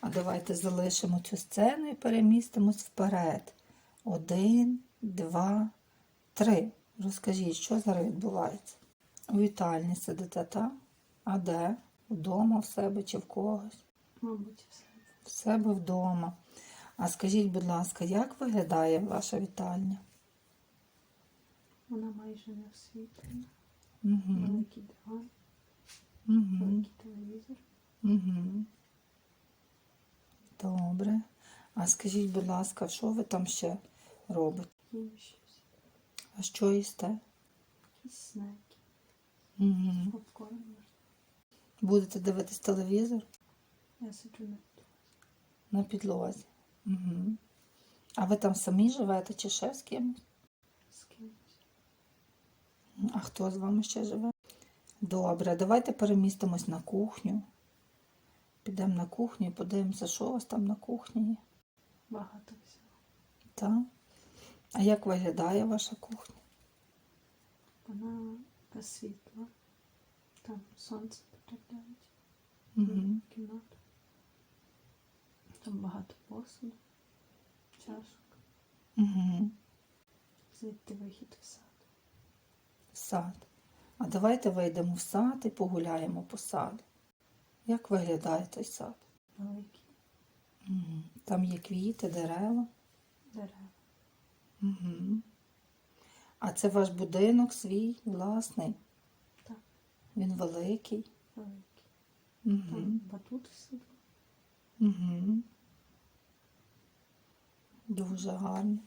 А давайте залишимо цю сцену і перемістимось вперед. Один, два, три. Розкажіть, що зараз відбувається? У вітальні сидите, так? А де? Вдома в себе чи в когось? Мабуть, все. В себе вдома. А скажіть, будь ласка, як виглядає ваша вітальня? Вона майже не освітлена. Угу. Великий диван, Угу. великий телевізор. Угу. Добре. А скажіть, будь ласка, що ви там ще робите? А що їсте? Якісь снеки. Угу. Попкорн. Будете дивитись телевізор Я сиджу на підлозі. на підлозі. Угу. А ви там самі живете чи ще з кимось? з кимось. А хто з вами ще живе? Добре, давайте перемістимось на кухню. Підемо на кухню і подивимося, що у вас там на кухні є. Багато всього. Так? А як виглядає ваша кухня? Вона без світла. Там сонце потрапляють Угу. в. Там багато посуду, чашок. Угу. Звідти вихід в сад. Сад. А давайте вийдемо в сад і погуляємо по саду. Як виглядає той сад? Великі Угу. Там є квіти, дерева. дерева. Угу. А це ваш будинок свій, власний. Так. Він великий. Великі. Угу. Там батут сидить. Угу. Дуже гарно.